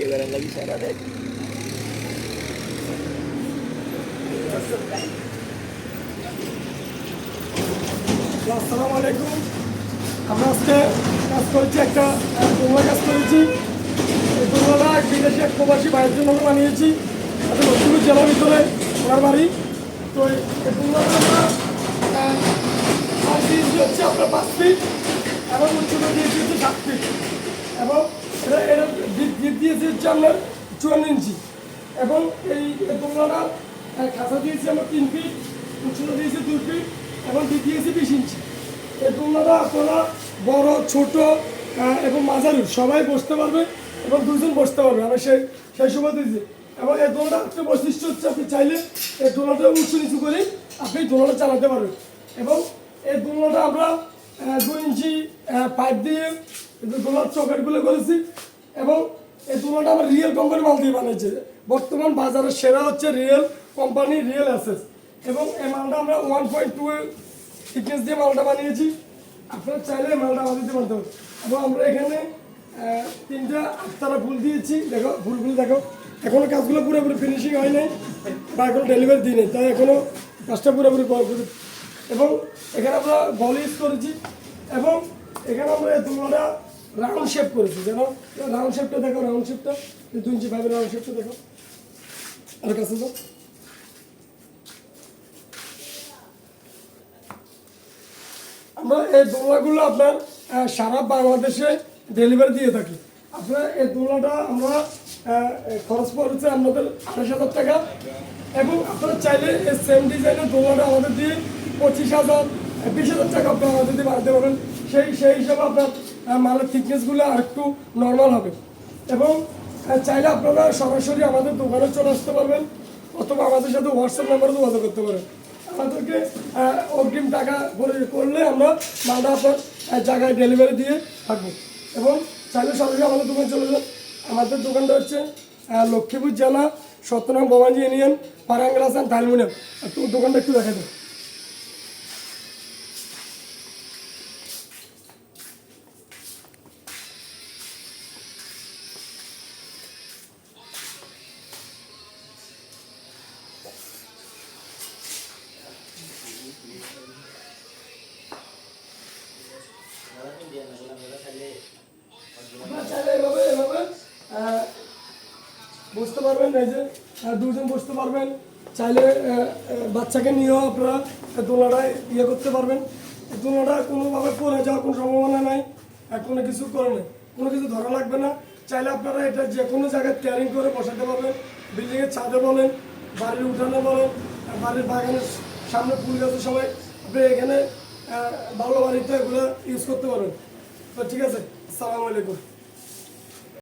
Video করার লাগি সারা দেয় আসসালামু আলাইকুম। আমরা আজকে কাজ করেছি একটা তোমরা কাজ করেছি। তোমরা এক বিদেশে এক প্রবাসী ভাইয়ের জন্য আমরা বানিয়েছি। আমাদের লক্ষ্মীপুর জেলার ভিতরে ওনার বাড়ি। তো আমরা হচ্ছে আপনার পাঁচ ফিট এবং উচ্চতা দিয়েছি হচ্ছে সাত ফিট এবং এটা এটা দিয়েছি হচ্ছে আপনার চুয়ান্ন ইঞ্চি। এবং এই তোমরাটা খাঁচা দিয়েছি আমরা তিন ফিট, উচ্চতা দিয়েছি দুই ফিট, এবং ডিপ দিয়েছি বিশ ইঞ্চি। এই দোলনাটা আপনারা বড়, ছোট এবং মাঝারি, সবাই বসতে পারবে এবং দুজন বসতে পারবে। আমি সেই সেই সময় দিয়েছি। এবং এই দোলনাটা একটা বৈশিষ্ট্য হচ্ছে, আপনি চাইলে এই দোলনাটা উঁচু নিচু করে আপনি দোলনাটা চালাতে পারবেন। এবং এই দোলনাটা আমরা দুই ইঞ্চি পাইপ দিয়ে দোলনার চকেটগুলো করেছি এবং এই দোলনাটা আমরা রিয়েল কোম্পানি মাল দিয়ে বানিয়েছি। বর্তমান বাজারের সেরা হচ্ছে রিয়েল কোম্পানি রিয়েল অ্যাসেস এবং এই মালটা আমরা ওয়ান পয়েন্ট টু থিকনেস দিয়ে মালটা বানিয়েছি। আপনারা চাইলে মালটা আমাদের দিতে পারতে এবং আমরা এখানে তিনটা আটতারা ফুল দিয়েছি। দেখো, ফুলগুলো দেখো। এখনও কাজগুলো পুরোপুরি ফিনিশিং হয় নাই, বা এখনও ডেলিভারি দিই নাই। তাই এখনও কাজটা পুরোপুরি এবং এখানে আমরা বল ইউজ করেছি। এবং এখানে আমরা এই দুটা রাউন্ড শেপ করেছি যেন রাউন্ড শেপটা দেখো রাউন্ড শেপটা দুই ইঞ্চি ফাইভের রাউন্ড শেপটা দেখো। আর কাছে তো আমরা এই দোলনাগুলো আপনার সারা বাংলাদেশে ডেলিভারি দিয়ে থাকি। আপনার এই দোলনাটা আমরা খরচ পড়েছে আপনাদের আঠাশ হাজার টাকা। এবং আপনারা চাইলে এই সেম ডিজাইনের দোলনাটা আমাদের দিয়ে পঁচিশ হাজার, বিশ হাজার টাকা আপনারা আমাদের দিয়ে বানাতে পারবেন। সেই সেই হিসাবে আপনার মালের থিকনেসগুলো আর একটু নর্মাল হবে। এবং চাইলে আপনারা সরাসরি আমাদের দোকানে চলে আসতে পারবেন, অথবা আমাদের সাথে হোয়াটসঅ্যাপ নাম্বারে যোগাযোগ করতে পারেন। আমাদেরকে অগ্রিম টাকা করে করলে আমরা মালটা আপনার জায়গায় ডেলিভারি দিয়ে থাকব। এবং চাইলে সরাসরি আমাদের দোকানে চলে যান। আমাদের দোকানটা হচ্ছে লক্ষ্মীপুর জেলা সত্যনাম বাবাজি ইউনিয়ন পারাঙ্গাস অ্যান্ড থাইলমিনিয়াম একটু দোকানটা একটু দেখা দেন। বসতে পারবেন, এই যে দুজন বসতে পারবেন। চাইলে বাচ্চাকে নিয়েও আপনারা ইয়ে করতে পারবেন। কোনোভাবে যাওয়ার কোনো সম্ভাবনা নাই কোনো কিছু করে নেই। কোনো কিছু ধরা লাগবে না। চাইলে আপনারা এটা যে কোনো জায়গায় ক্যারিং করে বসাতে পারবেন। বিল্ডিংয়ের ছাদে বলেন, বাড়ির উঠানে বলেন বাড়ির বাগানের সামনে ফুল গাছের সবাই আপনি এখানে ভালো বাড়িতে এগুলো ইউজ করতে পারেন। তো ঠিক আছে, আসসালামু আলাইকুম।